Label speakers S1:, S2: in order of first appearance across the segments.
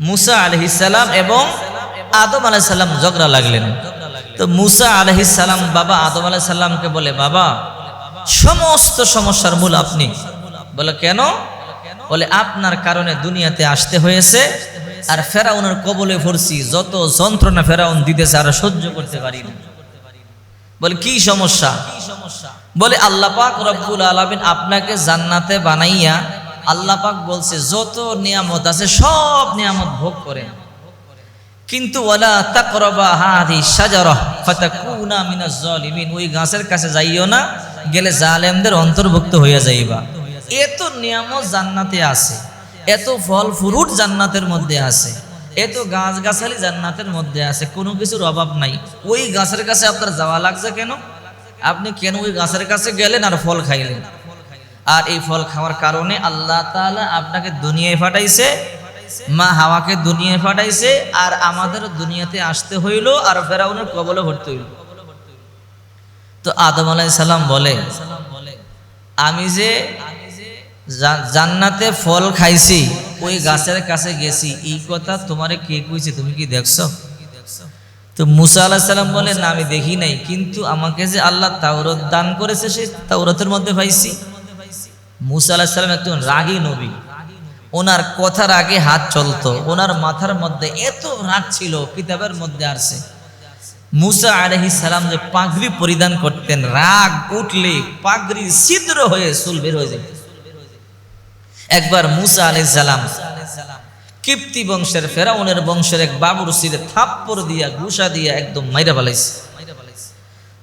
S1: মুসা আলহিসাল্লাম এবং আদম আলাইসাল্লাম ঝগড়া লাগলেন। তো মুসা আলহিসাল্লাম বাবা আদম আলাইসাল্লামকে বলে, বাবা, সমস্ত সমস্যার মূল আপনি। বলে, কেন? বলে, আপনার কারণে দুনিয়াতে আসতে হয়েছে আর ফেরাউনের কবলে পড়ছি যত যন্ত্রণা ফেরাউন দিতেছে, আর সহ্য করতে পারি না। বলে, কি সমস্যা? বলে, আল্লাহ পাক রব্বুল আলামিন আপনাকে জান্নাতে বানাইয়া আল্লাহ পাক বলছে, যত নিয়ামত আছে, সব নিয়ামত ভোগ করেন। কিন্তু ওয়ালা তাকরাবা হাদি শাজারাহ ফাতাকুনা মিনাজ জালিমিন, ওই গাছের কাছে যাইও না, গেলে জালেমদের অন্তর্ভুক্ত হইয়া যাইবা। এত নিয়ামত জান্নাতে আছে, এত ফল ফ্রুট জান্নাতের মধ্যে আছে, এত গাছ গাছালি জান্নাতের মধ্যে আছে, কোনো কিছুর অভাব নাই। ওই গাছের কাছে আপনার যাওয়া লাগছে কেন? আপনি কেন ওই গাছের কাছে গেলেন আর ফল খাইলেন? আর এই ফল খাওয়ার কারণে আল্লাহ তাআলা আপনাকে দুনিয়ায় পাঠাইছে, মা হাওয়াকে দুনিয়ায় পাঠাইছে, আর আমাদের দুনিয়াতে আসতে হইল আর ফেরাউনের কবলে ভর্তি হইল। তো আদম আলাই সালাম বলে, আমি যে জান্নাতে ফল খাইছি, ওই গাছের কাছে গেছি, এই কথা তোমারে কে কইছে তুমি কি দেখছ? তো মুসা আল্লাহ সাল্লাম বলে, না, আমি দেখি নাই, কিন্তু আমাকে যে আল্লাহ তাওরত দান করেছে, সেই তাওরতের মধ্যে পাইছি। মুসা আল্লাহ সাল্লাম একজন রাগী নবী। ওনার কথার আগে হাত চলতো। ওনার মাথার মধ্যে এত রাগ ছিল, কিতাবের মধ্যে আসছে মুসা আলহি সালাম যে পাগড়ি পরিধান করতেন, রাগ উঠলে পাগড়ি ছিদ্র হয়ে চুল বের হয়ে যেত। একবার মুসা আলহ সালাম কিপ্তি বংশের ফেরাউনের বংশের এক বাবুর সিরে থাপ্পড় দিয়া, গুসা দিয়া একদম মাইরা ফেলাইছে।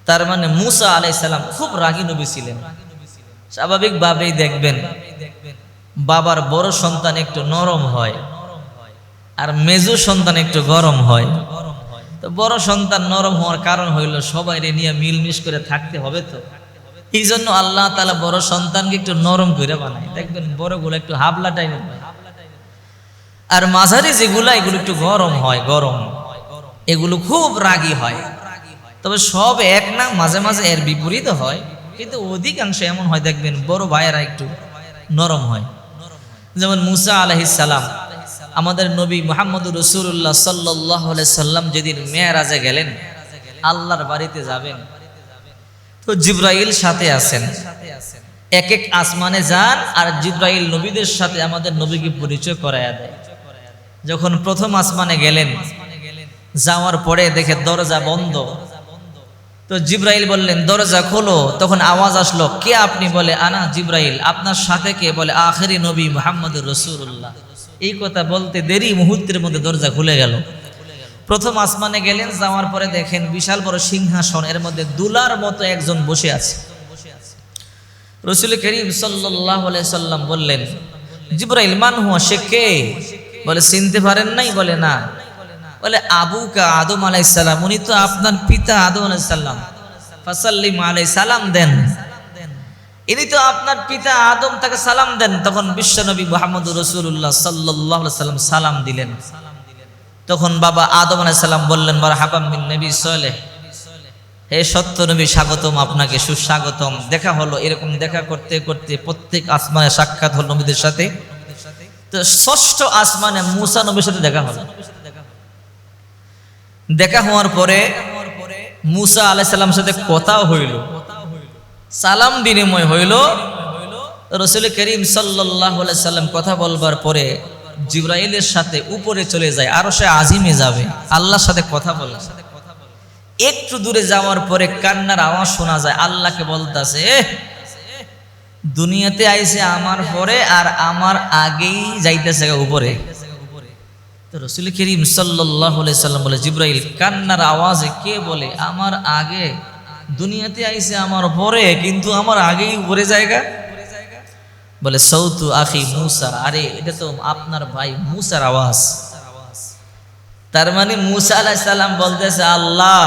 S1: তার মানে মুসা আলাই সালাম খুব রাগী নবী ছিলেন। স্বাভাবিকভাবেই দেখবেন, বাবার বড় সন্তান একটু নরম হয় আর মেজু সন্তান একটু গরম হয়। তো বড় সন্তান নরম হওয়ার কারণ হইল সবাই রে নিয়ে মিলমিশ করে থাকতে হবে তো। এই জন্য আল্লাহ তালা বড় সন্তানকে একটু নরম করে বানায়। দেখবেন বড়গুলো একটু হাবলা টাইপের আর মাঝারি যেগুলো, এগুলো একটু গরম হয়, গরম। এগুলো খুব রাগী হয়। তবে সব এক না, মাঝে মাঝে এর বিপরীত হয়। কিন্তু অধিকাংশ এমন হয়, দেখবেন বড় ভাইয়েরা একটু নরম হয়। যেমন মুসা আলহিস সালাম, আমাদের নবী মোহাম্মদ রসুল্লাহ সাল্লাহ সাল্লাম যেদিন মেয়ারাজে গেলেন, আল্লাহর বাড়িতে যাবেন। তো জিব্রাইল সাথে আছেন। এক এক আসমানে যান আর জিব্রাইল নবীদের সাথে আমাদের নবীকে পরিচয় করায়া দেয়। যখন প্রথম আসমানে গেলেন, যাওয়ার পরে দেখে দরজা বন্ধ। তো জিব্রাইল বললেন, দরজা খোলো। তখন আওয়াজ আসলো, কে আপনি? বলে, আনা জিব্রাইল, আপনার সাথে কে? বলে, আখেরি নবী মোহাম্মদ রসুল্লাহ এই কথা বলতে দেরি মুহূর্তের মধ্যে দরজা খুলে গেল। প্রথম আসমানে গেলেন, যাওয়ার পরে দেখেন বিশাল বড় সিংহাসন, এর মধ্যে দুলার মতো একজন বসে আছে। রসুল করিম সাল্লাম বললেন, জিব্রাইল, মান হুয়া, সে কে? বলে, চিনতে পারেন নাই? বলে, না। বলে আবু কা আদম আলাইসাল্লাম উনি তো আপনার পিতা আদম আলাইসাল্লাম ফাসাল্লিম আলাই সালাম দেন। ইনি তো আপনার পিতা আদম তাকে সালাম দেন। তখন বিশ্বনবী মোহাম্মদ রসুল্লাহ সাল্লাহ সাল্লাম সালাম দিলেন। তখন বাবা আদম আলাইসাল্লাম বললেন বার হাবাম বিন নবী সলেহ। হে সত্য নবী, স্বাগতম আপনাকে, সুস্বাগতম। দেখা হলো, এরকম দেখা করতে করতে প্রত্যেক আসমানে সাক্ষাৎ হল নবীদের সাথে। তো ষষ্ঠ আসমানে মুসা নবীর সাথে দেখা হলো। দেখা হওয়ার পরে মুসা আলাইসাল্লাম সাথে কথাও হইল। সালাম বিনিময় হইল। রসুল করিম সাল্লাহ সাল্লাম কথা বলবার পরে জিব্রাইলের সাথে উপরে চলে যায় আরও সে আজিমে যাবে। আল্লাহর সাথে কথা বলে। একটু দূরে যাওয়ার পরে কান্নার আওয়াজ শোনা যায়, আল্লাহকে বলতেছে দুনিয়াতে আইছে আমার পরে আর আমার আগেই যাইতেছে উপরে। তো রসুল করিম সাল্লাহ সাল্লাম বলে, জিব্রাইল, কান্নার আওয়াজে কে বলে, আমার আগে দুনিয়াতে আইছে আমার পরে, কিন্তু আমার আগেই উপরে জায়গা? বলে, সৌতু আখি মুসা আরে, এটা তো আপনার ভাই মুসার আওয়াজ। তার মানে মুসা আলাহ সাল্লাম বলতেছে, আল্লাহ,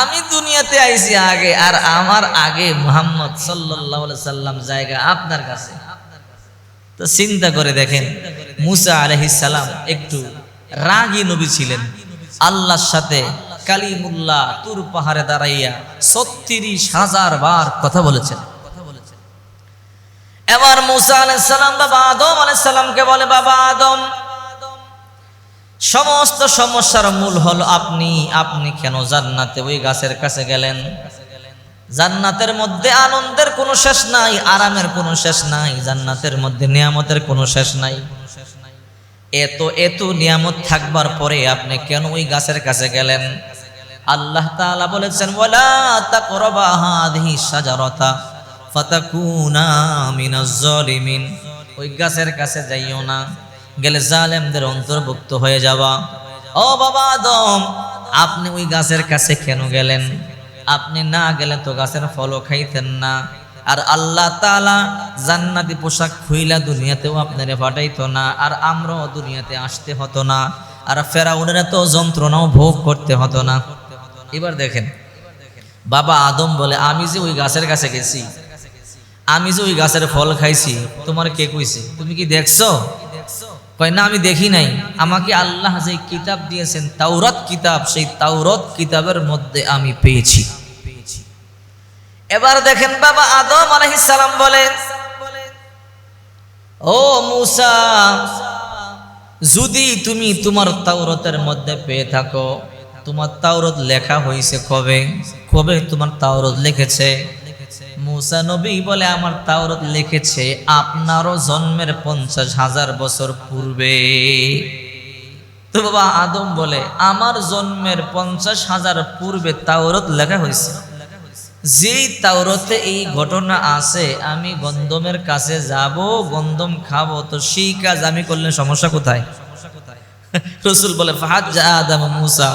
S1: আমি দুনিয়াতে আইছি আগে, আর আমার আগে মোহাম্মদ সাল্লাহ সাল্লাম জায়গা আপনার কাছে। তো চিন্তা করে দেখেন, মুসা সালাম একটু রাগী নবী ছিলেন। আল্লাহর সাথে কালিমুল্লাহ তুর পাহাড়ে দাঁড়াইয়া ছত্রিশ হাজার বার কথা বলেছেন। এবার মুসা আলাইসাল্লাম বাবা আদম আলাইসাল্লামকে বলে, বাবা আদম, সমস্ত সমস্যার মূল হলো আপনি আপনি কেন জান্নাতে ওই গাছের কাছে গেলেন? জান্নাতের মধ্যে আনন্দের কোনো শেষ নাই, আরামের কোনো শেষ নাই, জান্নাতের মধ্যে নিয়ামতের কোনো শেষ নাই। এত এত নিয়ামত থাকবার পরে আপনি কেন ওই গাছের কাছে গেলেন? আল্লাহ তাআলা বলেছেন, ওয়ালা তাকরাবা হাদিহি শাজারাতা ফাতাকুনা মিনাজ জালিমিন। ওই গাছের কাছে যাইও না, গেলে জালেমদের অন্তর্ভুক্ত হয়ে যাবা। ও বাবা আদম, আপনি ওই গাছের কাছে কেন গেলেন? আপনি না গেলে তো গাছের ফলও খাইতেন না। আর আল্লাহ তালা জান্নাতি পোশাক খুইলা দুনিয়াতেও আপনারে পাঠাইতো না, আর আমরাও দুনিয়াতে আসতে হতো না, আর ফেরাউনের তো যন্ত্রণাও ভোগ করতে হতো না। এবার দেখেন, বাবা আদম বলে, আমি যে ওই গাছের কাছে গেছি, আমি যে ওই গাছের ফল খাইছি, তোমার কে কইছে? তুমি কি দেখছ? কয়, না, আমি দেখি নাই। আমাকে আল্লাহ যে কিতাব দিয়েছেন, তাওরাত কিতাব, সেই তাওরাত কিতাবের মধ্যে আমি পেয়েছি। এবার দেখেন বাবা আদম সালাম বলে ও মুসা, যদি তুমি তোমার তাওরতের মধ্যে পেয়ে থাকো, তোমার তাওরত লেখা হয়েছে কবে? কবে তোমার তাওরত লিখেছে? মুসা নবী বলে আমার তাওরত লিখেছে, আপনারও জন্মের পঞ্চাশ হাজার বছর পূর্বে। তো বাবা আদম বলে, আমার জন্মের পঞ্চাশ হাজার পূর্বে তাওরত লেখা হয়েছে। যেই তাওরতে এই ঘটনা আছে, আমি গন্ধমের কাছে যাব গন্ধম খাব, তো সেই কাজ আমি করলে সমস্যা কোথায়? রসুল বলে ফাহাদ যা আদম মুসা।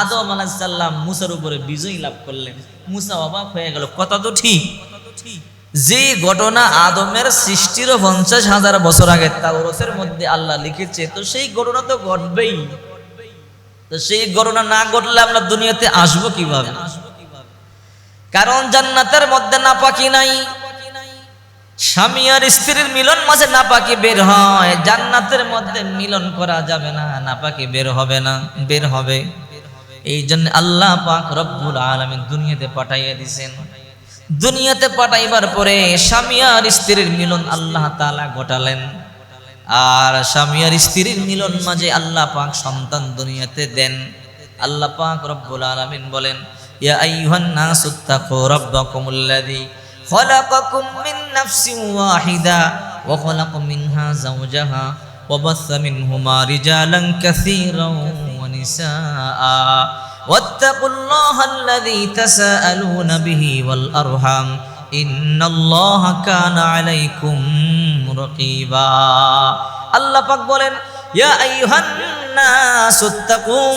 S1: আদম আলাহিসাল্লাম মুসার উপরে বিজয়ী লাভ করলেন। মুসা অবাক হয়ে গেল, কথা তো ঠিক। যে ঘটনা আদমের সৃষ্টির পঞ্চাশ হাজার বছর আগে তাওরতের মধ্যে আল্লাহ লিখেছে, তো সেই ঘটনা তো ঘটবেই। তো সেই ঘটনা না ঘটলে আমরা দুনিয়াতে আসব কীভাবে? কারণ জান্নাতের মধ্যে না নাপাকি নাই। স্বামী আর স্ত্রীর মিলন মাঝে নাপাকি বের হয়। জান্নাতের মধ্যে মিলন করা যাবে না, নাপাকি বের হবে না, বের হবে। এই জন্য আল্লাহ পাক রব্বুল আলামিন দুনিয়াতে পাঠাইয়া দিছেন দুনিয়াতে পাঠাইবার পরে স্বামী আর স্ত্রীর মিলন আল্লাহ তাআলা ঘটালেন আর স্বামী আর স্ত্রীর মিলন মাঝে আল্লাহ পাক সন্তান দুনিয়াতে দেন আল্লাহ পাক রব্বুল আলামিন বলেন ইয়া আইয়ুহান নাসু তাকু রাব্বাকুমুল্লাযী خلقكم من نفس واحدة وخلق منها زوجها وبث منهما رجالا كثيرا ونساء واتقوا الله الذي تساءلون به والأرحام إن الله كان عليكم رقيبا الله পাক বলেন يا أيها الناس اتقوا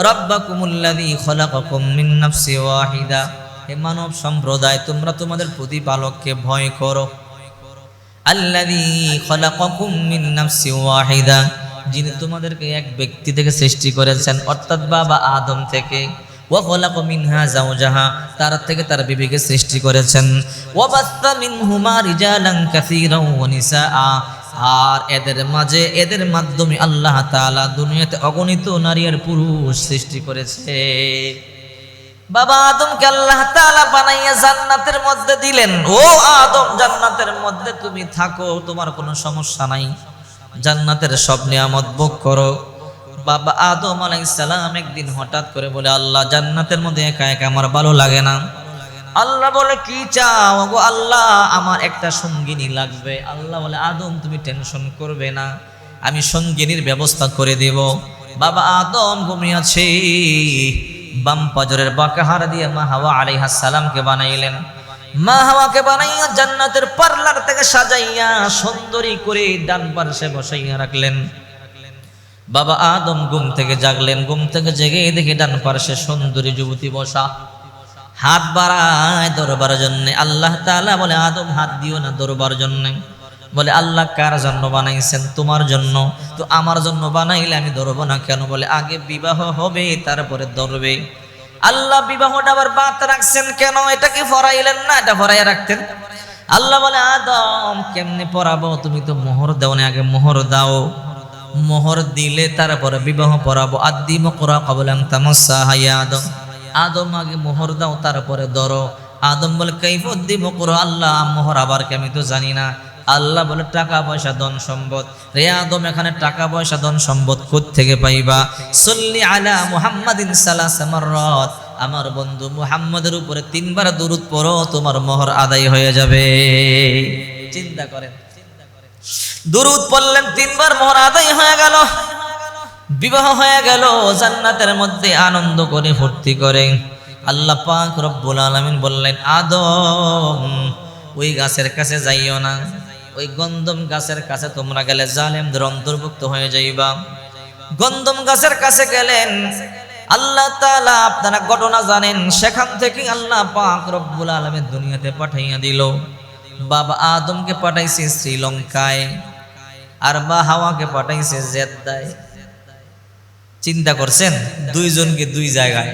S1: ربكم الذي خلقكم من نفس واحدة হে মানব সম্প্রদায় তোমরা তোমাদের প্রতিপালককে ভয় করো আল্লাযী খালাকাকুম মিন নাফসিন ওয়াহিদা যিনি তোমাদেরকে এক ব্যক্তি থেকে সৃষ্টি করেছেন, অর্থাৎ বাবা আদম থেকে। মিনহা তার থেকে সৃষ্টি করেছেন। আর এদের মাঝে, এদের মাধ্যমে আল্লাহ তাআলা দুনিয়াতে অগণিত নারী আর পুরুষ সৃষ্টি করেছে। বাবা আদমকে আল্লাহ তাআলা বানাইয়া জান্নাতের মধ্যে দিলেন, ও আদম, জান্নাতের মধ্যে তুমি থাকো, তোমার কোনো সমস্যা নাই। জান্নাতের সব নিয়ামত ভোগ করো। বাবা আদম আলাইহিস সালাম একদিন হঠাৎ করে বলে, আল্লাহ, জান্নাতের মধ্যে একা একা আমার ভালো লাগে না। আল্লাহ বলে, কি চাও গো আল্লাহ? আমার একটা সঙ্গিনী লাগবে। আল্লাহ বলে, আদম, তুমি টেনশন করবে না। আমি সঙ্গিনীর ব্যবস্থা করে দেব। বাবা আদম ঘুমিয়ে আছে। বাম পাজরের বাঁকাহার দিয়ে মা হাওয়া আলাইহা সালামকে বানাইলেন। মা হাওয়াকে বানাইয়া জান্নাতের পার্লার থেকে সাজাইয়া সুন্দরী করে ডান পার্শ্বে বসাইয়া রাখলেন। বাবা আদম ঘুম থেকে জাগলেন, ঘুম থেকে জেগে দেখে ডান পার্শ্বে সুন্দরী যুবতী বসা। হাত বাড়ায় দরবার জন্য। আল্লাহ তাআলা বলে, আদম, হাত দিও না দরবার জন্য। বলে, আল্লাহ কার জন্য বানাইছেন? তোমার জন্য। তো আমার জন্য বানাইলে আমি ধরবো না কেন? বলে, আগে বিবাহ হবে, তারপরে ধরবে। আল্লাহ বিবাহটা আবার বাদ রাখছেন কেন? এটাকে ফরাইলেন না? এটা ফরাইয়া রাখতেন। আল্লাহ বলে, আদম, কেমনে পড়াবো তুমি তো মোহর দাও না আগে মোহর দাও। মোহর দিলে তারপরে বিবাহ পড়াবো আদিম করা কবলাম তামসা হাইয়া আদম। আদম, আগে মোহর দাও, তারপরে ধরো। আদম বলে কৈফদ্দিম করো? আল্লাহ, মোহর আবার কে আমি তো জানি না। আল্লাহ বলে, টাকা পয়সা, ধন সম্পদ। রে আদম, এখানে টাকা পয়সা, ধন সম্পদ থেকে পাইবা। সল্লি আলা মুহাম্মাদিন সালাসা মাররাত। আমার বন্ধু, মুহাম্মাদের উপরে তিনবার দরুদ পড়ো, তোমার মোহর আদায় হয়ে যাবে। চিন্তা করেন, দুরুদ পড়লেন, তিনবার মোহর আদায় হয়ে গেল। বিবাহ হয়ে গেল, জান্নাতের মধ্যে আনন্দ করে ফুর্তি করে। আল্লাহ পাক রব্বুল আলামিন বললেন, আদম, ওই গাছের কাছে যাইও না। ওই গন্ধম গাছের কাছে তোমরা গেলে জালেমদের অন্তর্ভুক্ত হয়ে যাইবা। গন্ধম গাছের কাছে গেলেন, আল্লাহ তাআলা আপনারা ঘটনা জানেন, সেখান থেকে আল্লাহ পাক রব্বুল আলামিন দুনিয়াতে পাঠাইয়া দিল। বাবা আদমকে পাঠাইছে শ্রীলঙ্কায়, আর বা হাওয়াকে পাঠাইছে জেদ্দায়। চিন্তা করছেন, দুইজনকে দুই জায়গায়।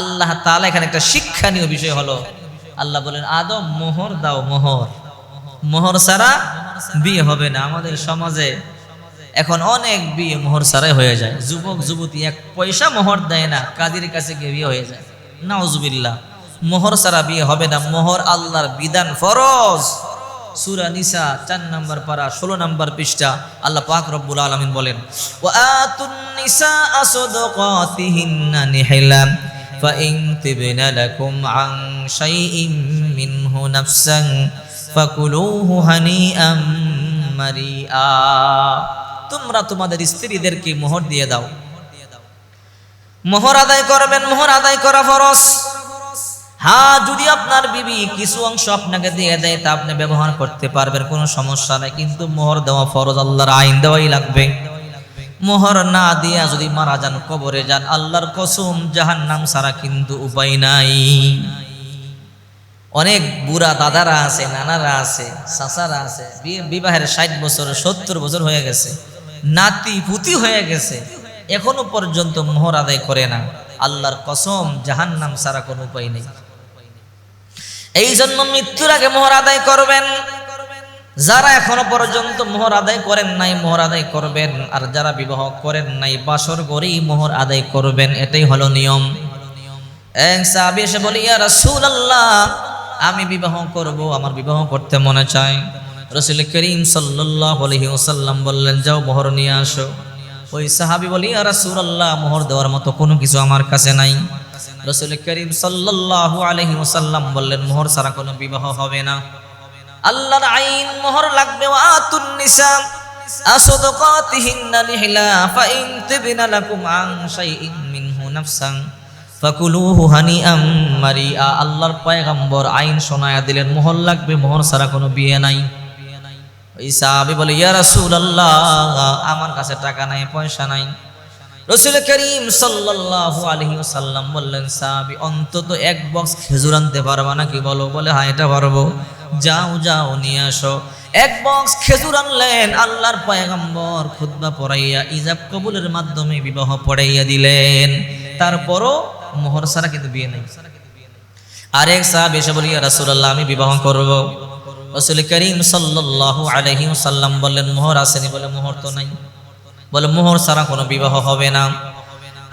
S1: আল্লাহ তাআলা এখানে একটা শিক্ষণীয় বিষয় হলো, আল্লাহ বলেন, আদম মোহর দাও মোহর। মোহর ছাড়া বিয়ে হবে না আমাদের সমাজে এখন অনেক বিয়ে মোহর ছাড়াই হয়ে যায় যুবক যুবতী এক পয়সা মোহর দেয় না কাজীর কাছে গিয়ে বিয়ে হয়ে যায় নাউজুবিল্লাহ মোহর ছাড়া বিয়ে হবে না মোহর আল্লাহর বিধান ফরজ সুরা নিসা চার নম্বর পারা ষোলো নম্বর পৃষ্ঠা আল্লাহ পাক রব্বুল আলমিন বলেন ও আতুন নিসা আসদকাতিহিন্না নিহিলাম فإن تبن لكم عن شيء منه نفسا ফাকুলুহু হানিআম মারিআ। তোমরা তোমাদের স্ত্রীদেরকে মোহর দিয়ে দাও। মোহর আদায় করবেন, মোহর আদায় করা ফরজ। হ্যাঁ যদি আপনার বিবি কিছু অংশ আপনাকে দিয়ে দেয়, তা আপনি ব্যবহার করতে পারবেন, কোনো সমস্যা নাই। কিন্তু মোহর দেওয়া ফরজ, আল্লাহর আইন দেওয়াই লাগবে। মোহর না দিয়া যদি মারা যান, কবরে যান, আল্লাহর কসুম জাহান নাম সারা কিন্তু উপায় নাই। অনেক বুড়া দাদারা আছে, নানারা আছে, চাচারা আছে বিবাহের ষাট বছর, সত্তর বছর হয়ে গেছে, নাতি পুতি হয়ে গেছে, এখনও পর্যন্ত মোহর আদায় করে না। আল্লাহর কসম জাহান নাম ছাড়া কোনো উপায় নেই। এই জন্য মৃত্যুর আগে মোহর আদায় করবেন। যারা এখনও পর্যন্ত মোহর আদায় করেন নাই, মোহর আদায় করবেন। আর যারা বিবাহ করেন নাই, বাসর করেই মোহর আদায় করবেন। এটাই হলো নিয়ম। এক সাহাবী এসে বলি, ইয়া রাসূলুল্লাহ আমি বিবাহ করব, আমার বিবাহ করতে মনে চায়। রসুল করিম আলাইহি ওয়াসাল্লাম বললেন, যাও মোহর নিয়ে আসো। ওই সাহাবী বলি, ইয়া রাসূলুল্লাহ, মোহর দেওয়ার মতো কোনো কিছু আমার কাছে নাই। রসুল করিম সাল্লাল্লাহু আলাইহি ওয়াসাল্লাম বললেন, মোহর ছাড়া কোনো বিবাহ হবে না। আল্লাহর আইন, মোহর লাগবে, ওয়াতুন নিসা। আসদকাতিহিন্না নিহলা ফাইন তিবনা লাকুম আন শাইইন মিনহু নাফসান। ফাকুলুহু হানিআম মারিআ আল্লাহর পয়গম্বর আইন শোনায়া দিলেন, মোহর লাগবে, মোহর ছাড়া কোনো বিয়ে নাই। ওই সাহাবী বলে, ইয়া রাসূলুল্লাহ, আমার কাছে টাকা নাই, পয়সা নাই। রসুল করিম সাল্লাল্লাহু আলাইহি ওয়াসাল্লাম বললেন, সাহাবী, অন্তত এক বক্স খেজুর আনতে পারবা নাকি বলো? বলে হ্যাঁ এটা পারব। যাও যাও, নিয়ে আসো। এক বক্স খেজুর আনলেন, আল্লাহর পয়গম্বর খুতবা পড়াইয়া, ইজাব কবুলের মাধ্যমে বিবাহ পড়াইয়া দিলেন। তারপরও মোহর ছাড়া কিন্তু বিয়ে নেই। আরেক সাহাব এসে বলি রাসূলুল্লাহ, আমি বিবাহ করব। রসুল করিম সাল্লাল্লাহু আলাইহি সাল্লাম বললেন, মোহর আসেনি বলে মোহর তো নাই। বলে, মোহর ছাড়া কোনো বিবাহ হবে না।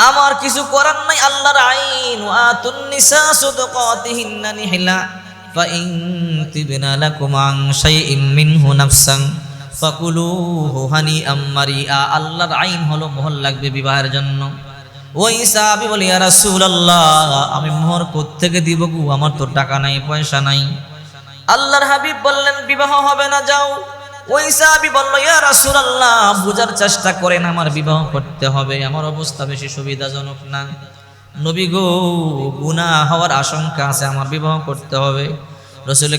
S1: আমার কিছু করার নাই, আল্লাহর আইন। ওয়াতুন নিসা সাদকাতিহিন্না নিহলা। তিবনা লাকুম আন শাইইন মিনহু নাফসান। ফাকুলুহু হানিআম মারিআ আল্লাহর আইন হলো মোহর লাগবে বিবাহের জন্য। ওই সাহাবী বলি, ইয়া রাসূলুল্লাহ, আমি মোহর কোত্থেকে দিব গো? আমার তো টাকা নাই, পয়সা নাই। আল্লাহর হাবিব বললেন, বিবাহ হবে না, যাও। ওই বলল, ইয়া চেষ্টা করেন, আমার বিবাহ করতে হবে। আমার অবস্থা বেশি সুবিধাজনক না। নবী গো, গুনাহ হওয়ার আশঙ্কা আছে, আমার বিবাহ করতে হবে। রসুল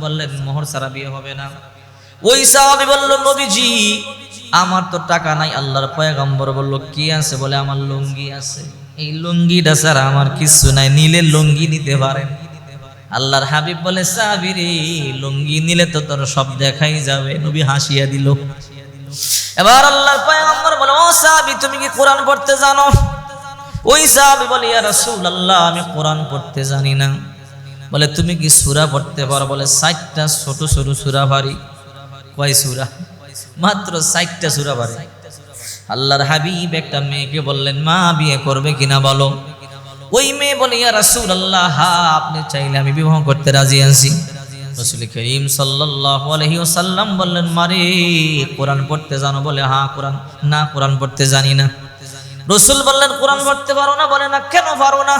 S1: বললেন, মোহর ছাড়া বিয়ে হবে না। ওই সাহাবী বলল, নবীজি, আমার তো টাকা নাই। আল্লাহর পয়গম্বর বলল, কি আছে? বলে, আমার লুঙ্গি আছে। এই লুঙ্গিটা ছাড়া আমার কিছু নাই। নিলে লুঙ্গি নিতে পারেন আল্লাহর হাবিব বলে, সাবিরি, লুঙ্গি নিলে তো তোর সব দেখাই যাবে। নবী হাসিয়া দিল। এবার আল্লাহর পয়গম্বর বলে, ও সাহাবী তুমি কি কোরআন পড়তে জানো? ওই সাহাবি বলে, ইয়া রাসূলুল্লাহ, আমি কোরআন পড়তে জানি না। বলে, তুমি কি সূরা পড়তে পারো? বলে 60টা ছোট ছোট সূরা পারি কয় সূরা? মাত্র 60টা সূরা পারি আল্লাহর হাবিব একটা মেয়েকে বললেন, মা, বিয়ে করবে কিনা বলো? ওই মেয়ে বলে, ইয়া রাসূলুল্লাহ হ্যাঁ আপনি চাইলে আমি বিবাহ করতে রাজি আছি। রসুল করিম ওয়াসাল্লাম বললেন মারে কোরআন পড়তে জানো? বলে হা কোরআন। না, কোরআন পড়তে জানি না। রসুল বললেন, কোরআন পড়তে পারো না? বলে, না, কেন পারো না?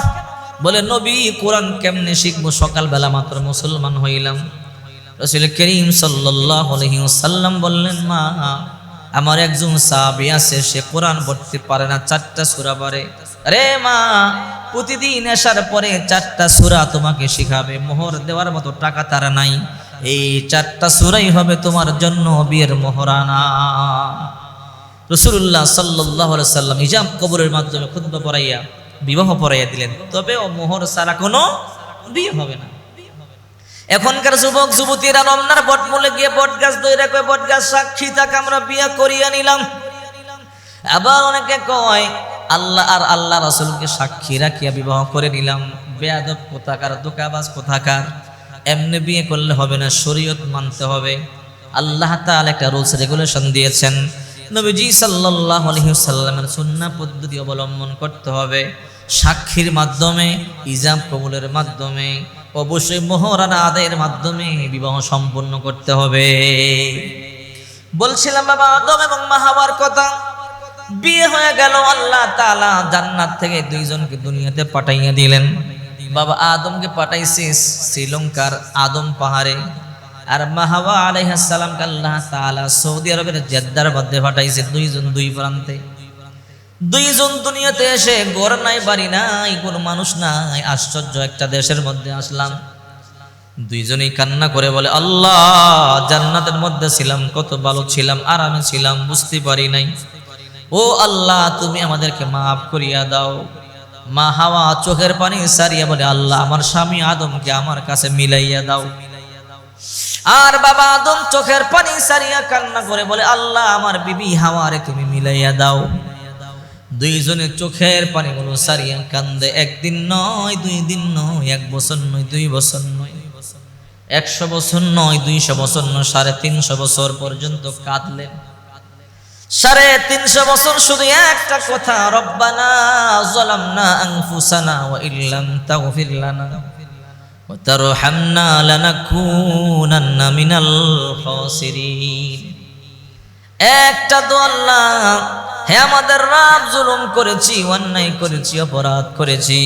S1: বলে, নবী, কোরআন কেমনে শিখব? সকালবেলা মাত্র মুসলমান হইলাম। রসুল করিম আলাইহি বললেন, মা, আমার একজন সাহাবী আছে, সে কোরআন পড়তে পারে না, চারটা সুরা পারে আরে মা, প্রতিদিন আসার পরে চারটা সুরা তোমাকে শিখাবে, মোহর দেওয়ার মতো টাকা তারা নাই। এই চারটা সুরাই হবে তোমার জন্য বিয়ের মোহরানা। রসুল্লাহ সাল্লাহ সাল্লাম ইজাম কবরের মাধ্যমে খুদ্া পড়াইয়া, বিবাহ পড়াইয়া দিলেন। তবে ও মোহর সারা কোনো বিয়ে হবে না। এখনকার যুবক, যুবতীরা রমনার বটমূলে গিয়ে বট গাছ দইরা কয় বট গাছ সাক্ষী তাকে, আমরা বিয়া করিয়া নিলাম। আবার অনেকে কয়, আল্লাহ আর আল্লাহ রাসুলকে সাক্ষী রাখিয়া বিবাহ করে নিলাম। বেয়াদব কোথাকার, দোকাবাজ কোথাকার, এমনি বিয়ে করলে হবে না, শরীয়ত মানতে হবে। আল্লাহ তাআলা একটা রুলস, রেগুলেশন দিয়েছেন। নবীজি সাল্লাল্লাহু আলাইহি সাল্লামের সুন্নাহ পদ্ধতি অবলম্বন করতে হবে। সাক্ষীর মাধ্যমে, ইজাম কবুলের মাধ্যমে। অবশ্যই মোহরানা আদায়ের মাধ্যমে বিবাহ সম্পন্ন করতে হবে। বলছিলাম, বাবা, আদম এবং মাহাবার কথা। বিয়ে হয়ে গেল, আল্লাহ তাআলা জান্নাত থেকে দুইজনকে দুনিয়াতে পাঠাইয়া দিলেন। বাবা, আদমকে পাঠাইছে শ্রীলঙ্কার আদম পাহাড়ে। আর মাহাবা আলাইহিস সালামকে আল্লাহ তাআলা সৌদি আরবের জেদ্দার মধ্যে পাঠাইছে দুইজন দুই প্রান্তে। দুইজন দুনিয়াতে এসে ঘর নাই, বাড়ি নাই, কোনো মানুষ নাই। আশ্চর্য একটা দেশের মধ্যে আসলাম। দুইজনেই কান্না করে বলে, আল্লাহ, জান্নাতের মধ্যে ছিলাম, কত ভালো ছিলাম, আরামে ছিলাম, বুঝতে পারি নাই। ও আল্লাহ, তুমি আমাদেরকে মাফ করিয়া দাও। মা হাওয়া চোখের পানি সারিয়া বলে, আল্লাহ, আমার স্বামী আদমকে আমার কাছে মিলাইয়া দাও। আর বাবা আদম চোখের পানি সারিয়া কান্না করে বলে, আল্লাহ, আমার বিবি হাওয়ারে তুমি মিলাইয়া দাও। দুইজনের চোখের পানিগুলো সারিয়া কান্দে। একদিন নয়, দুই দিন নয়, এক বছর নয়, দুই বছর নয়, একশো বছর নয়, দুইশো বছর নয়, সাড়ে তিনশো বছর পর্যন্ত কাঁদলেন সাড়ে তিনশো বছর শুধু একটা কথা, রব্বানা জলামনা আংফুসানা ওয়া ইল্লাম তাগফির লানা ওয়া তারহামনা লানাকুনান্না মিনাল খাসিরিন। একটা তো আল্লাহ, হে আমাদের রাব জুলুম করেছি, অন্যায় করেছি, অপরাধ করেছি,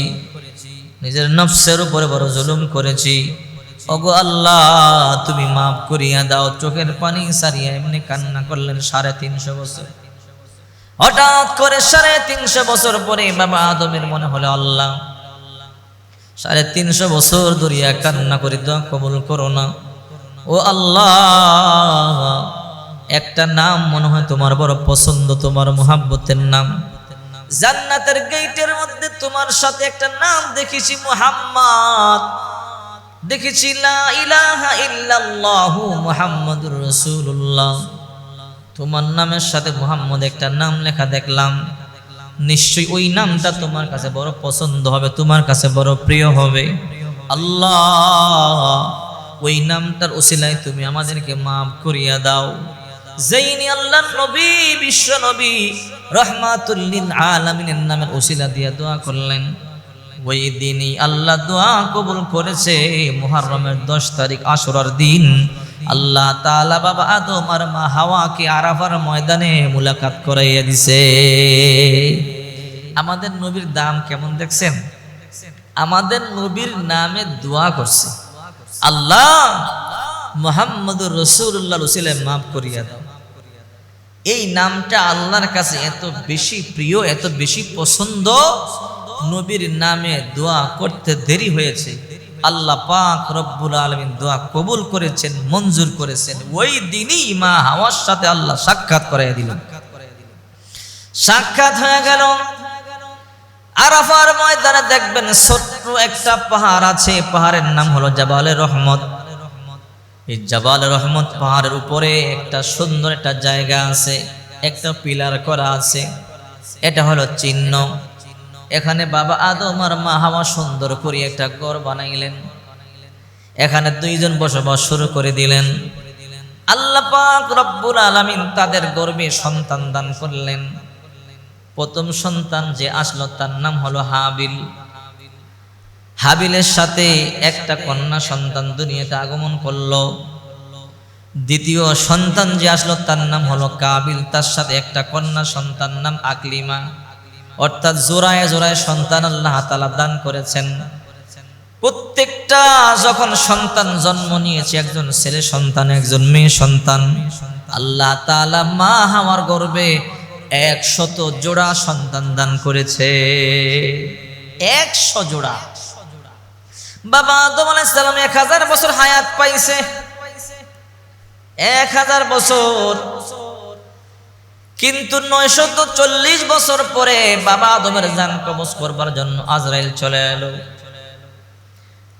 S1: নিজের নফসের উপরে বড় জুলুম করেছি। ওগো আল্লাহ, তুমি মাফ করিয়া দাও, চোখের পানি সারিয়া এমনি কান্না করলেন সাড়ে তিনশো বছর। হঠাৎ করে সাড়ে তিনশো বছর পরে বাবা আদমের মনে হলো, আল্লাহ, সাড়ে তিনশো বছর ধরিয়া কান্না করে দোয়া কবুল করো না। ও আল্লাহ একটা নাম মনে হয় তোমার বড় পছন্দ, তোমার মোহাব্বতের নাম। জান্নাতের গেটের মধ্যে তোমার সাথে একটা নাম দেখেছি মুহাম্মদ। দেখেছি লা ইলাহা ইল্লাল্লাহু মুহাম্মাদুর রাসূলুল্লাহ। তোমার নামের সাথে মুহাম্মদ একটা নাম লেখা দেখলাম। নিশ্চয়ই ওই নামটা তোমার কাছে বড় পছন্দ হবে, তোমার কাছে বড় প্রিয় হবে। আল্লাহ, ওই নামটার ওসিলায় তুমি আমাদেরকে মাফ করিয়া দাও। যেইনি আল্লাহ নবী, বিশ্ব নবী রহমাতুল্লিন আলামিনের নামের ওসিলা দিয়া দোয়া করলেন। ওই দিনই আল্লাহ দোয়া কবুল করেছে, মুহররমের দশ তারিখ আসরার দিন। আল্লাহ তালা বাবা আদম আর মা হাওয়াকে আরাফার ময়দানে মুলাকাত করাইয়া দিছে। আমাদের নবীর দাম কেমন দেখছেন? আমাদের নবীর নামে দোয়া করছে। আল্লাহ মোহাম্মদুর রসুল্লাহ রসিলে মাফ করিয়া দাও। এই নামটা আল্লাহর কাছে এত বেশি প্রিয়, এত বেশি পছন্দ। নবীর নামে দোয়া করতে দেরি হয়েছে। আল্লাহ পাক রব্বুল আলমিন দোয়া কবুল করেছেন, মঞ্জুর করেছেন। ওই দিনই মা হাওয়ার সাথে আল্লাহ সাক্ষাৎ করাইয়া দিলেন। সাক্ষাৎ হয়ে গেল। আরাফার ময়দানে দেখবেন ছোট্ট একটা পাহাড় আছে, পাহাড়ের নাম হলো জাবালে রহমত। এই জাবাল রহমত পাহাড়ের উপরে একটা সুন্দর একটা জায়গা আছে, একটা পিলার করা আছে। এটা হলো চিহ্ন। এখানে বাবা আদম আর মা হাওয়া সুন্দর করে একটা ঘর বানাইলেন। এখানে দুইজন বসবাস শুরু করে দিলেন। আল্লাহ পাক রব্বুল আলামিন তাদের গর্বে সন্তান দান করলেন। প্রথম সন্তান যে আসলো তার নাম হলো হাবিল। হাবিলের সাথে একটা কন্যা সন্তান দুনিয়াতে আগমন করল। দ্বিতীয় সন্তান যে আসলো, তার নাম হলো কাবিল। তার সাথে একটা কন্যা সন্তান নাম আকলিমা। অর্থাৎ জোড়ায় জোড়ায় সন্তান আল্লাহ তালা দান করেছেন। প্রত্যেকটা যখন সন্তান জন্ম নিয়েছে, একজন ছেলে সন্তান, একজন মেয়ে সন্তান, আল্লাহ তালা মা আমার গর্বে একশত জোড়া সন্তান দান করেছে। একশো জোড়া। বাবা আদম আলাইসালাম এক হাজার বছর হায়াত পাইছে। এক হাজার বছর। কিন্তু নয়শত চল্লিশ বছর পরে বাবা আদমের জান কবজ করবার জন্য আজরাইল চলে এলো।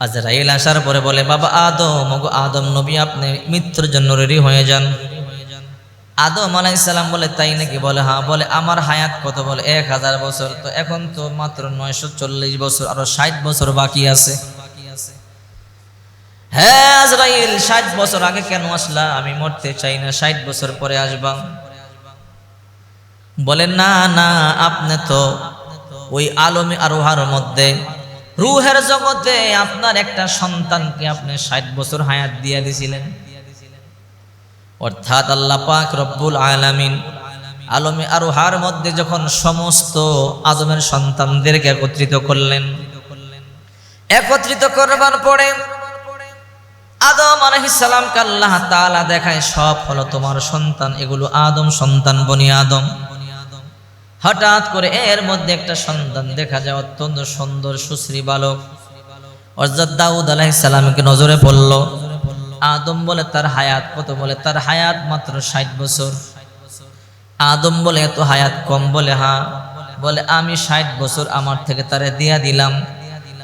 S1: আজরাইল আসার পরে বলে, বাবা আদম আদম নবী, আপনি মৃত্যুর জন্য রেডি হয়ে যান। আদম আলাইসাল্লাম বলে, তাই নাকি? বলে হ্যাঁ। বলে, আমার হায়াত কত? বলে, এক হাজার বছর। তো এখন তো মাত্র নয়শো চল্লিশ বছর, আরও ষাট বছর বাকি আছে। হ্যাঁ আজরাইল, ষাট বছর আগে কেন আসলা? আমি মরতে চাই না, ষাট বছর পরে আসবা। বলে না না, আপনি তো ওই আলমী আরোহার মধ্যে, রুহের জগতে আপনার একটা সন্তানকে আপনি ষাট বছর হায়াত দিয়ে দিছিলেন। অর্থাৎ আল্লাহ পাক রব্বুল আলামিন আলমী আরোহার মধ্যে যখন সমস্ত আদমের সন্তানদেরকে একত্রিত করলেন, একত্রিত করবার পরে আদম আলহিসামকে আল্লাহ তালা দেখায়, সব হলো তোমার সন্তান, এগুলো আদম সন্তান, বনি আদম। হঠাৎ করে এর মধ্যে একটা সন্তান দেখা যায়, অত্যন্ত সুন্দর, সুশ্রী বালক। অর্জাত দাউদ আলাইসালামকে নজরে পড়ল। আদম বলে, তার হায়াত কত? বলে, তার হায়াত মাত্র ষাট বছর। আদম বলে, এত হায়াত কম? বলে হা বলে, আমি ষাট বছর আমার থেকে তারে দিয়া দিলাম।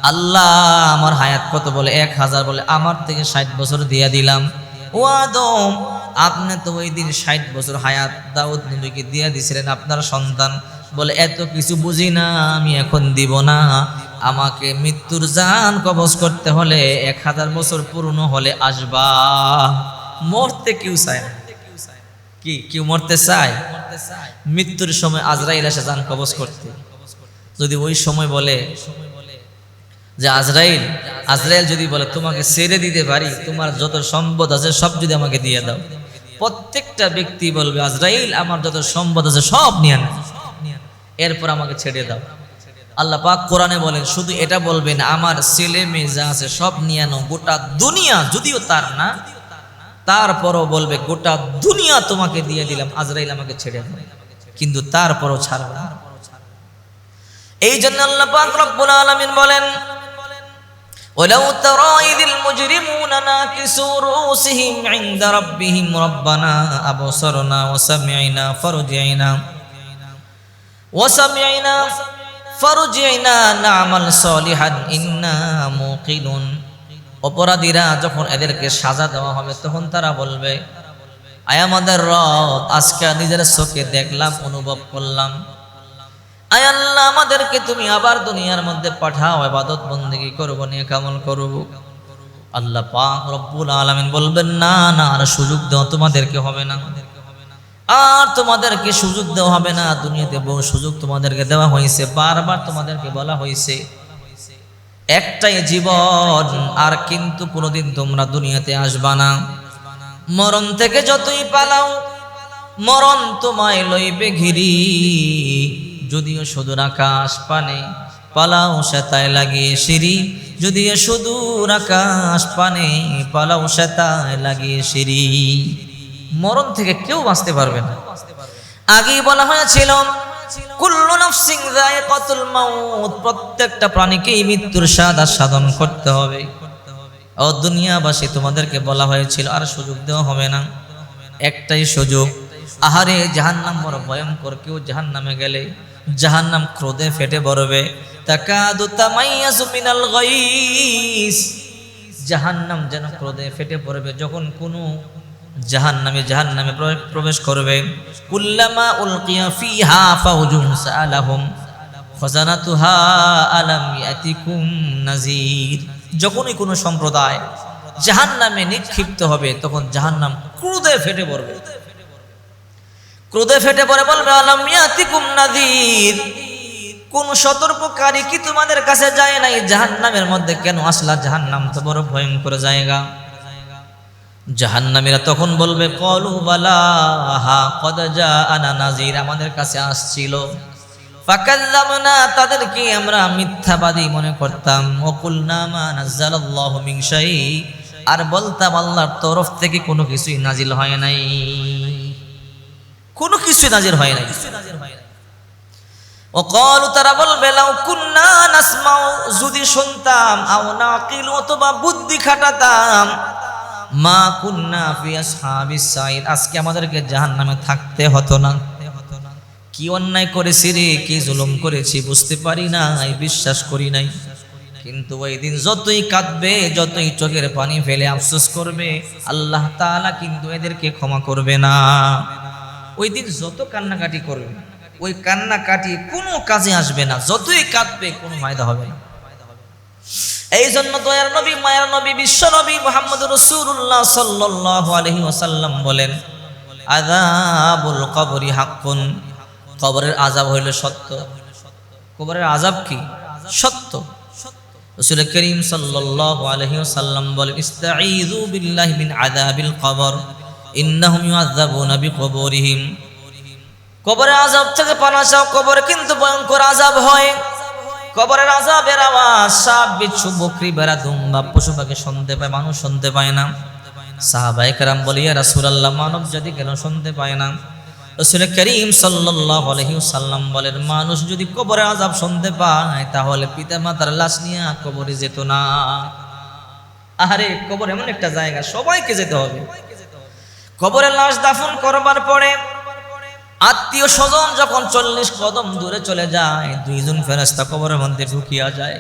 S1: আল্লাহ আমার হায়াত কত বলে? এক হাজার বলে। আমার থেকে ষাট বছর দিয়া দিলাম। ও আদম, আপনি তো ওই দিন ষাট বছর হায়াত দাউদ নবীকে দিয়া দিছিলেন, আপনার সন্তান। বলে, এত কিছু বুঝি না, আমি এখন দিব না। আমাকে মৃত্যুর জান কবজ করতে হলে এক হাজার বছর পুরনো হলে আসবা। মরতে কেউ চায় না। কি? কেউ মরতে চায়? মৃত্যুর সময় আজরাইল আসে জান কবজ করতে। যদি ওই সময় বলে যে আজরাইল আজরাইল যদি বলে, তোমাকে ছেড়ে দিতে পারি, তোমার যত সম্পদ আছে সব যদি আমাকে দিয়ে দাও। প্রত্যেকটা ব্যক্তি বলবে, আজরাইল, আমার যত সম্পদ আছে সব নিয়ে না এরপর আমাকে ছেড়ে দাও। আল্লাহ পাক কোরআনে বলেন, শুধু এটা বলবেন, আমার ছেলে মেয়ে যা আছে সব নিয়ে নাও গোটা দুনিয়া যদিও তার না, তারপরও বলবে, গোটা দুনিয়া তোমাকে দিয়ে দিলাম, আজরাইল আমাকে ছেড়ে দাও। কিন্তু তারপরও ছাড়বে এই জন্য আল্লাহ পাক রব্বুল আলামিন বলেন ولو ترى إذ المجرمون ناكسوا رؤوسهم عند ربهم ربنا أبصرنا وسمعنا فرجعنا وسمعنا فرجعنا نعمل صالحا إنا موقنون অপরাধীরা যখন এদেরকে সাজা দেওয়া হবে তখন তারা বলবে আয় আমাদের রব আজকে নিজের চোখে দেখলাম অনুভব করলাম আয় আল্লাহ, আমাদেরকে তুমি আবার দুনিয়ার মধ্যে পাঠাও, আবাদত বন্দেগী করব নিয়ে কেমন করব। আল্লাহ পাক রব্বুল আলামিন বলবেন, না না, আর সুযোগ দেওয়া তোমাদেরকে হবে না। আর তোমাদেরকে সুযোগ দেওয়া হবে না। দুনিয়াতে বহু সুযোগ তোমাদেরকে দেওয়া হয়েছে, বারবার তোমাদেরকে বলা হয়েছে। একটাই জীবন, আর কিন্তু কোনোদিন তোমরা দুনিয়াতে আসবা না। মরণ থেকে যতই পালাও, মরণ তোমায় লইবে ঘিরি। যদিও সুদূর আকাশ পানে, পালাও সেতায় লাগিয়ে সিঁড়ি। যদিও সুদূর আকাশ পানে, পালাও সেতায় লাগিয়ে সিঁড়ি। মরণ থেকে কেউ বাঁচতে পারবে না। আগেই বলা হয়েছিল, কুল্লু নাফসিং যায়কাতুল মাউত প্রত্যেকটা প্রাণীকেই মৃত্যুর স্বাদ আস্বাদন করতে হবে। ও দুনিয়াবাসী তোমাদেরকে বলা হয়েছিল, আর সুযোগ দেওয়া হবে না। একটাই সুযোগ আহারে জাহান্নাম বড় ভয়ঙ্কর, কেউ জাহান্নামে গেলে জাহান্নাম ক্রোধে ফেটে বড়বে তাকাদু গাইস। জাহান্নাম যেন ক্রোধে ফেটে পড়বে, যখন কোনো জাহান্নামে জাহান্নামে প্র- প্রবেশ করবে। কুল্লামা উলকিয়া ফিহা ইয়াতিকুম নাজির যখনই কোনো সম্প্রদায় জাহান্নামে নিক্ষিপ্ত হবে, তখন জাহান্নাম ক্রোধে ফেটে পড়বে। ক্রোধে ফেটে পড়ে বলবে, আলাম ইয়াতিকুম নাজির কোন সতর্ককারী কি তোমাদের কাছে যায় নাই? জাহান্নামের মধ্যে কেন আসলা? জাহান্নাম তো বড় ভয়ঙ্কর জায়গা। জাহান্নামীরা তখন বলবে, কলু নাজির আমাদের কাছে আসছিল। ফাকাল্লামনা, তাদেরকে আমরা মিথ্যাবাদী মনে করতাম। ওকুলনা মা নাজ্জালাল্লাহু মিন শাই। আর বলতাম, আল্লাহর তরফ থেকে কোনো কিছুই নাজিল হয় নাই। কোনো কিছুই নাজিল হয় নাই। ও কলু তারা বলবে, লাউ কুন্না যদি শুনতাম, আও নাকিল অথবা বুদ্ধি খাটাতাম, মা কুন্না ফি আসহাবিস সাইর। আজকে আমাদেরকে জাহান্নামে থাকতে হতো না। কি অন্যায় করেছি রে, কি জুলুম করেছি বুঝতে পারি নাই, বিশ্বাস করি নাই। কিন্তু ওই দিন যতই কাঁদবে, যতই চোখের পানি ফেলে আফসোস করবে, আল্লাহ তাআলা কিন্তু এদেরকে ক্ষমা করবে না। ওই দিন যত কান্নাকাটি করবে, ওই কান্নাকাটি কোনো কাজে আসবে না। যতই কাঁদবে, কোনো ফায়দা হবে না। এই জন্য দয়ার নবী, মায়ার নবী, বিশ্ব নবী মোহাম্মদ রসুল্লাহ সাল্লাল্লাহু আলাইহি ওয়াসাল্লাম বলেন, আযাবুল কবরি হাক্কুন। কবরের আজাব হইল সত্য। কবরের আজাব কি? সত্য। রসুল করিম সাল্লাল্লাহু আলাইহি ওয়াসাল্লাম বলেন, ইস্তাঈযু বিল্লাহি মিন আযাবিল কবর। ইন্নাহুম ইউআযাবুনা বিকবরিহিম। কবরের আযাব থেকে পানা চাও, কবর কিন্তু ভয়ঙ্কর আযাব হয়। কবরের আযাবের আওয়াজ, সাপ, বিচ্ছু, বকরি বেড়া দুম্বা, পশু পাখি শুনতে পায়, মানুষ শুনতে পায় না। সাহাবায়ে কেরাম বলি, ইয়া রাসূলুল্লাহ, মানব জাতি কেন শুনতে পায় না? রসুল করিম আলাইহি সাল্লাম বলেন, মানুষ যদি কবরের আযাব শুনতে পায়, তাহলে পিতা মাতার লাশ নিয়ে কবরে যেত না। আরে কবর এমন একটা জায়গা, সবাইকে যেতে হবে। কবরের লাশ দাফন করবার পরে আত্মীয় স্বজন যখন চল্লিশ কদম দূরে চলে যায়, দুইজন ফেরাস্তা কবরের মধ্যে ঢুকিয়া যায়।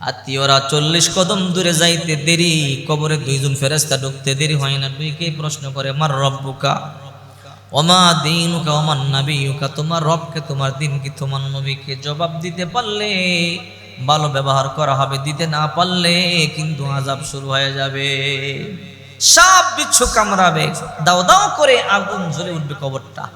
S1: আত্মীয়রা চল্লিশ কদম দূরে যাইতে দেরি, কবরে দুইজন ফেরাস্তা ঢুকতে দেরি হয় না। দুইকে প্রশ্ন করে আমার রব্বুকা ওমা দিনুকা, ওমান নাবিউকা তোমার রবকে, তোমার দিন কি তোমার নবীকে জবাব দিতে পারলে ভালো ব্যবহার করা হবে, দিতে না পারলে কিন্তু আজাব শুরু হয়ে যাবে। সাপ বিচ্ছু কামড়াবে। দাও দাও করে আগুন জ্বলে উঠবে কবরটা।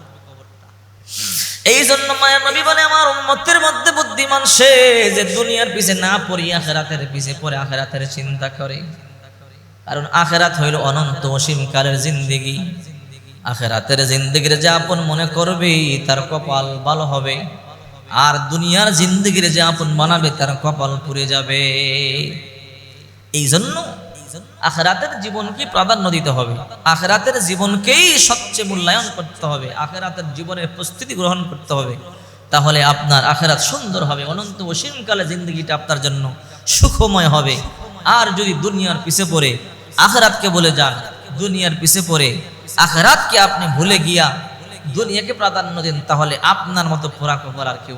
S1: এই জন্য মায়া নবী বলে, আমার উম্মতের মধ্যে বুদ্ধিমান সে যে দুনিয়ার পিছে না পড়ি, আখেরাতের পিছে পড়ে, আখেরাতের চিন্তা করে। কারণ আখেরাত হইল অনন্ত অসীম কালের জিন্দিগি। আখেরাতের জিন্দিগির যে আপন মনে করবে, তার কপাল ভালো হবে। আর দুনিয়ার জিন্দিগির যে আপন বানাবে, তার কপাল পুড়ে যাবে। এই জন্য আখেরাতের জীবনকে প্রাধান্য দিতে হবে। আখেরাতের জীবনকেই সবচেয়ে মূল্যায়ন করতে হবে, আখেরাতের জীবনের প্রস্তুতি গ্রহণ করতে হবে। তাহলে আপনার আখেরাত সুন্দর হবে, অনন্ত অসীমকালে জিন্দগিটা আপনার জন্য সুখময় হবে। আর যদি দুনিয়ার পিছে পড়ে, আখেরাতকে বলে যান, দুনিয়ার পিছে পড়ে, আখেরাতকে আপনি ভুলে গিয়া দুনিয়াকে প্রাধান্য দিন, তাহলে আপনার মতো কপার আর কেউ